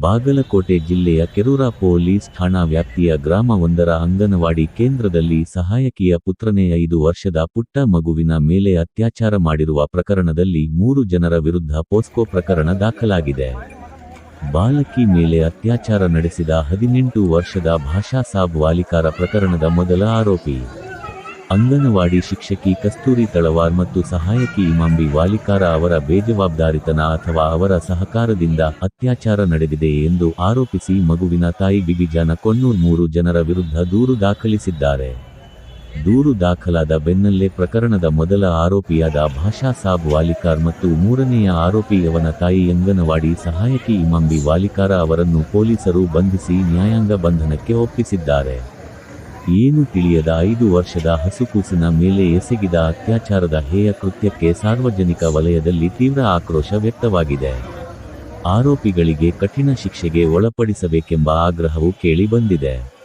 ಬಾಗಲಕೋಟೆ ಜಿಲ್ಲೆಯ ಕೆರೂರ ಪೊಲೀಸ್ ಠಾಣಾ ವ್ಯಾಪ್ತಿಯ ಗ್ರಾಮವೊಂದರ ಅಂಗನವಾಡಿ ಕೇಂದ್ರದಲ್ಲಿ ಸಹಾಯಕಿಯ ಪುತ್ರನೇ ಐದು ವರ್ಷದ ಪುಟ್ಟ ಮಗುವಿನ ಮೇಲೆ ಅತ್ಯಾಚಾರ ಮಾಡಿರುವ ಪ್ರಕರಣದಲ್ಲಿ ಮೂರು ಜನರ ವಿರುದ್ಧ ಪೋಸ್ಕೋ ಪ್ರಕರಣ ದಾಖಲಾಗಿದೆ. ಬಾಲಕಿ ಮೇಲೆ ಅತ್ಯಾಚಾರ ನಡೆಸಿದ ಹದಿನೆಂಟು ವರ್ಷದ ಭಾಷಾ ಸಾಬ್ ವಾಲಿಕಾರ ಪ್ರಕರಣದ ಮೊದಲ ಆರೋಪಿ. ಅಂಗನವಾಡಿ ಶಿಕ್ಷಕಿ ಕಸ್ತೂರಿ ತಳವಾರ್ ಮತ್ತು ಸಹಾಯಕಿ ಇಮಾಂಬಿ ವಾಲಿಕಾರ ಅವರ ಬೇಜವಾಬ್ದಾರಿತನ ಅಥವಾ ಅವರ ಸಹಕಾರದಿಂದ ಅತ್ಯಾಚಾರ ನಡೆದಿದೆ ಎಂದು ಆರೋಪಿಸಿ ಮಗುವಿನ ತಾಯಿ ಬಿಗಿಜಾನ ಕೊಣ್ಣೂರ್ ಮೂರು ಜನರ ವಿರುದ್ಧ ದೂರು ದಾಖಲಿಸಿದ್ದಾರೆ. ದೂರು ದಾಖಲಾದ ಬೆನ್ನಲ್ಲೇ ಪ್ರಕರಣದ ಮೊದಲ ಆರೋಪಿಯಾದ ಭಾಷಾ ಸಾಬ್ ವಾಲಿಕಾರ್ ಮತ್ತು ಮೂರನೆಯ ಆರೋಪಿ ಅವನ ತಾಯಿ ಅಂಗನವಾಡಿ ಸಹಾಯಕಿ ಇಮಾಂಬಿ ವಾಲಿಕಾರ ಅವರನ್ನು ಪೊಲೀಸರು ಬಂಧಿಸಿ ನ್ಯಾಯಾಂಗ ಬಂಧನಕ್ಕೆ ಒಪ್ಪಿಸಿದ್ದಾರೆ. ಏನು ತಿಳಿಯದ ಐದು ವರ್ಷದ ಹಸುಕೂಸಿನ ಮೇಲೆ ಎಸಗಿದ ಅತ್ಯಾಚಾರದ ಹೇಯ ಕೃತ್ಯಕ್ಕೆ ಸಾರ್ವಜನಿಕ ವಲಯದಲ್ಲಿ ತೀವ್ರ ಆಕ್ರೋಶ ವ್ಯಕ್ತವಾಗಿದೆ. ಆರೋಪಿಗಳಿಗೆ ಕಠಿಣ ಶಿಕ್ಷೆಗೆ ಒಳಪಡಿಸಬೇಕೆಂಬ ಆಗ್ರಹವು ಕೇಳಿಬಂದಿದೆ.